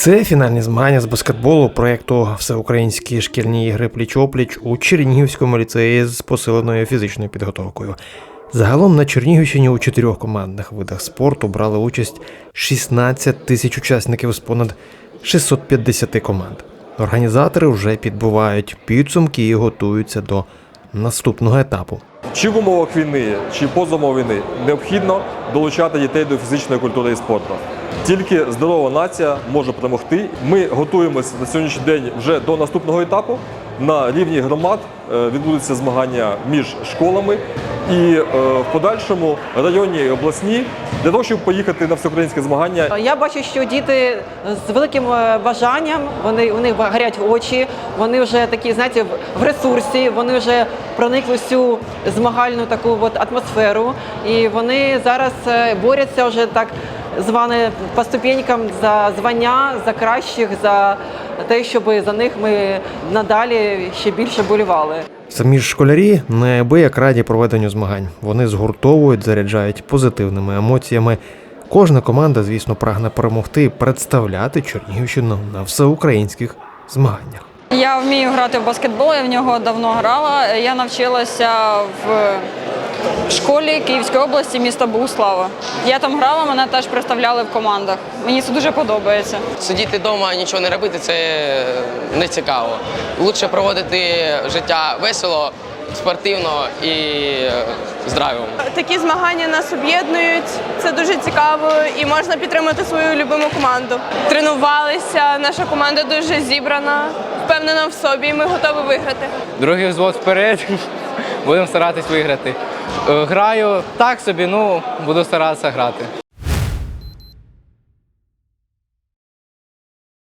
Це фінальні змагання з баскетболу проєкту Всеукраїнські шкільні ігри пліч-опліч у Чернігівському ліцеї з посиленою фізичною підготовкою. Загалом на Чернігівщині у чотирьох командних видах спорту брали участь 16 тисяч учасників з понад 650 команд. Організатори вже підбивають підсумки і готуються до наступного етапу. Чи в умовах війни, чи поза умовами війни необхідно долучати дітей до фізичної культури і спорту. Тільки здорова нація може перемогти. Ми готуємося на сьогоднішній день вже до наступного етапу. На рівні громад е, відбудуться змагання між школами і е, в подальшому районні і обласні для того, щоб поїхати на всеукраїнське змагання Я бачу, що діти з великим е, бажанням, вони у них горять очі, вони вже такі, знаєте, в- ресурсі, вони вже проникли в цю змагальну таку от атмосферу, і вони зараз борються вже так зване по ступенькам за звання, за кращих, за те, щоб за них ми надалі ще більше болювали. Самі ж школярі неабияк раді проведенню змагань. Вони згуртовують, заряджають позитивними емоціями. Кожна команда, звісно, прагне перемогти і представляти Чернігівщину на всеукраїнських змаганнях. Я вмію грати в баскетбол, я в нього давно грала. Я навчилася в школі Київської області міста Богуслава. Я там грала, мене теж представляли в командах. Мені це дуже подобається. Сидіти вдома, нічого не робити це не цікаво. Лучше проводити життя весело, спортивно і здраво. Такі змагання нас об'єднують. Це дуже цікаво і можна підтримати свою любиму команду. Тренувалися, наша команда дуже зібрана, впевнена в собі. і Ми готові виграти. другий взвод вперед. Будемо старатись виграти. Е, Граю так собі, ну буду старатися грати.